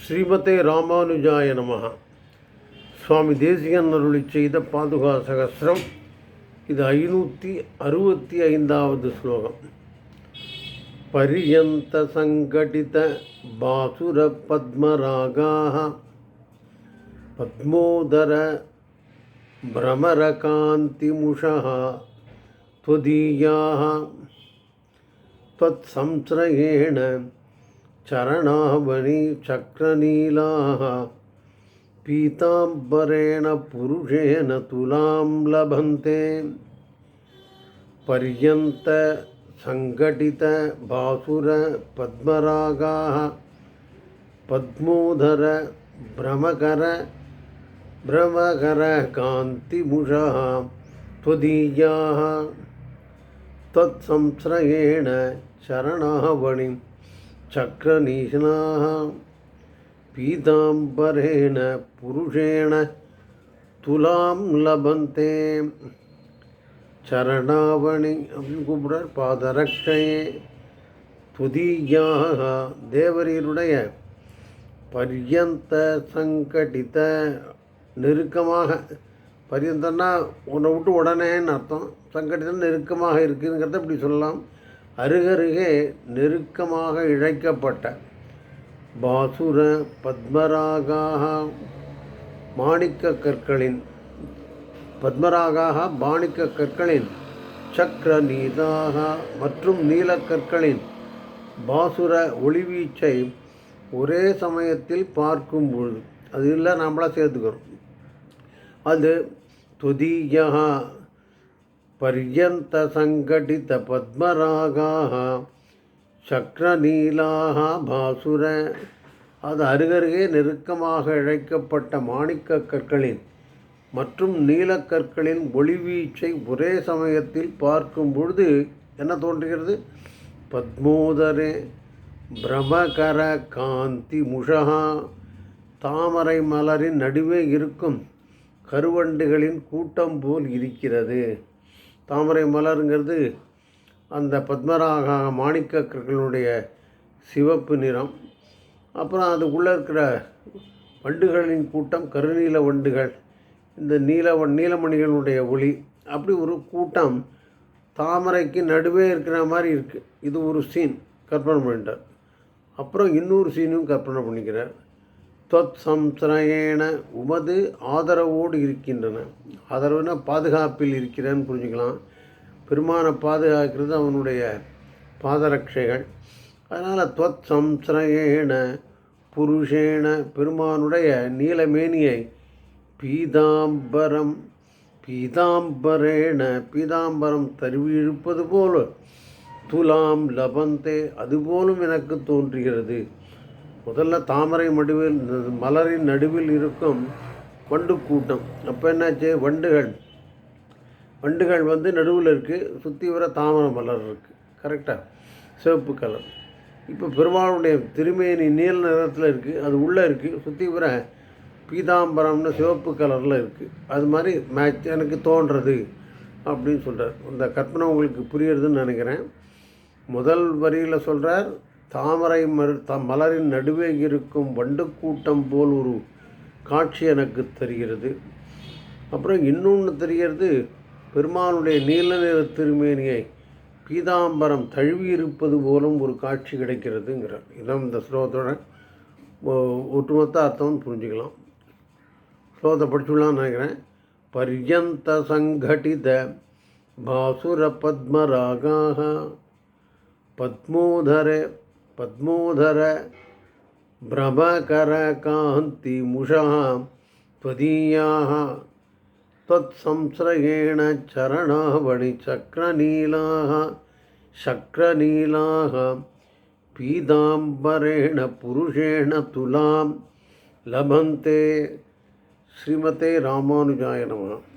ஸ்ரீமதே ராமானுஜாய நமஹ சுவாமி தேசிகன் அருளி செய்த பாதுகா சகசிரம் இது ஐநூற்றி அறுபத்தி ஐந்தாவது ஸ்லோகம் பரியந்த சங்கடித பாசுர பத்மராகாக பத்மோதர भ्रमरकान्तिमुषः त्वदीयाः त्वत्संश्रयेण चरणावणिचक्रनीलाः पीताम्बरेण पुरुषेण तुलां लभन्ते। पर्यन्तसङ्घटितबासुरपद्मरागाः पद्मोदर भ्रमकर भ्रमकरकान्तिमुषः त्वदीयाः। त्वत्संश्रयेण शरणावणिं चक्रनीशनाः पीताम्बरेण पुरुषेण துலாம் லபந்தே சரணாவணி அப்படின்னு கூப்பிடுறார் பாதரக்ஷையே துதியாக தேவரீருடைய பர்யந்த சங்கடித நெருக்கமாக பரியந்தன்னா உன்னை விட்டு உடனேன்னு அர்த்தம் சங்கடிதம் நெருக்கமாக இருக்குதுங்கிறத இப்படி சொல்லலாம் அருகருகே நெருக்கமாக இழைக்கப்பட்ட பாசுர பத்மராகாக மாணிக்க கற்களின் பத்மராகாக மாணிக்க கற்களின் சக்கர நீதாக மற்றும் நீலக்கற்களின் பாசுர ஒளிவீச்சை ஒரே சமயத்தில் பார்க்கும் பொழுது அது இல்லை நம்மளாக சேர்த்துக்கிறோம். அது துதியா பர்யந்தசங்கடிதபத்மராகாக சங்கடித சக்கரநீலாக பாசுர அது அருகருகே நெருக்கமாக இழைக்கப்பட்ட மாணிக்க கற்களின் மற்றும் நீலக்கற்களின் ஒளிவீச்சை ஒரே சமயத்தில் பார்க்கும் பொழுது என்ன தோன்றுகிறது? பத்மோதரே பிரமகர காந்தி முஷகா தாமரை மலரின் நடுவே இருக்கும் கருவண்டுகளின் கூட்டம் போல் இருக்கிறது. தாமரை மலருங்கிறது அந்த பத்மராக மாணிக்கற்களுடைய சிவப்பு நிறம். அப்புறம் அதுக்குள்ளே இருக்கிற வண்டுகளின் கூட்டம் கருநீல வண்டுகள் இந்த நீல நீலமணிகளுடைய ஒளி அப்படி ஒரு கூட்டம் தாமரைக்கு நடுவே இருக்கிற மாதிரி இருக்குது இது ஒரு சீன் கற்பனை பண்ணிட்டார். அப்புறம் இன்னொரு சீனும் கற்பனை பண்ணிக்கிறார். தொத் உமது ஆதரவோடு இருக்கின்றன. ஆதரவுனா பாதுகாப்பில் இருக்கிறேன்னு புரிஞ்சுக்கலாம். பெருமானை பாதுகாக்கிறது அவனுடைய பாதரட்சைகள் அதனால் தொத் சம்சரயேன புருஷேன பெருமானுடைய நீலமேனியை பீதாம்பரம் பீதாம்பரேன பீதாம்பரம் தருவி இழுப்பது போல துலாம் லபந்தே அதுபோலும் எனக்கு தோன்றுகிறது. முதல்ல தாமரை மடுவில் மலரின் நடுவில் இருக்கும் வண்டு கூட்டம். அப்போ என்னாச்சு? வண்டுகள். வண்டுகள் வந்து நடுவில் இருக்குது சுற்றி வர தாமரை மலர் இருக்குது கரெக்டாக சிவப்பு கலர் இப்போ பெருமாளுடைய திருமேனி நீல நிறத்தில் இருக்குது அது உள்ளே இருக்குது சுற்றி வர பீதாம்பரம்னு சிவப்பு கலரில் இருக்குது அது மாதிரி மேட்ச் எனக்கு தோன்றது அப்படின்னு சொல்கிறார் இந்த கற்பனை உங்களுக்கு புரியுறதுன்னு நினைக்கிறேன். முதல் வரியில் சொல்கிறார் தாமரை மறு த மலரின் நடுவே இருக்கும் வண்டு கூட்டம் போல் ஒரு காட்சி எனக்கு தெரிகிறது. அப்புறம் இன்னொன்று தெரிகிறது பெருமானுடைய நீல நிற திருமேனியை பீதாம்பரம் தழுவி இருப்பது போலும் ஒரு காட்சி கிடைக்கிறதுங்கிறார். இதான் இந்த ஸ்லோகத்தோட ஒட்டுமொத்த அர்த்தம் புரிஞ்சுக்கலாம். ஸ்லோகத்தை படிச்சுடலாம்னு நினைக்கிறேன். பர்யந்த சங்கடித பாசுர பத்மராகாக பத்மோதர பத்மோதர भ्रमकरकान्तिमुषः त्वदीयाः त्वत्संश्रयेण चरणावणिचक्रनीलाः शक्रनीलाः पीताम्बरेण पुरुषेण तुलां लभन्ते श्रीमते रामानुजाय नमः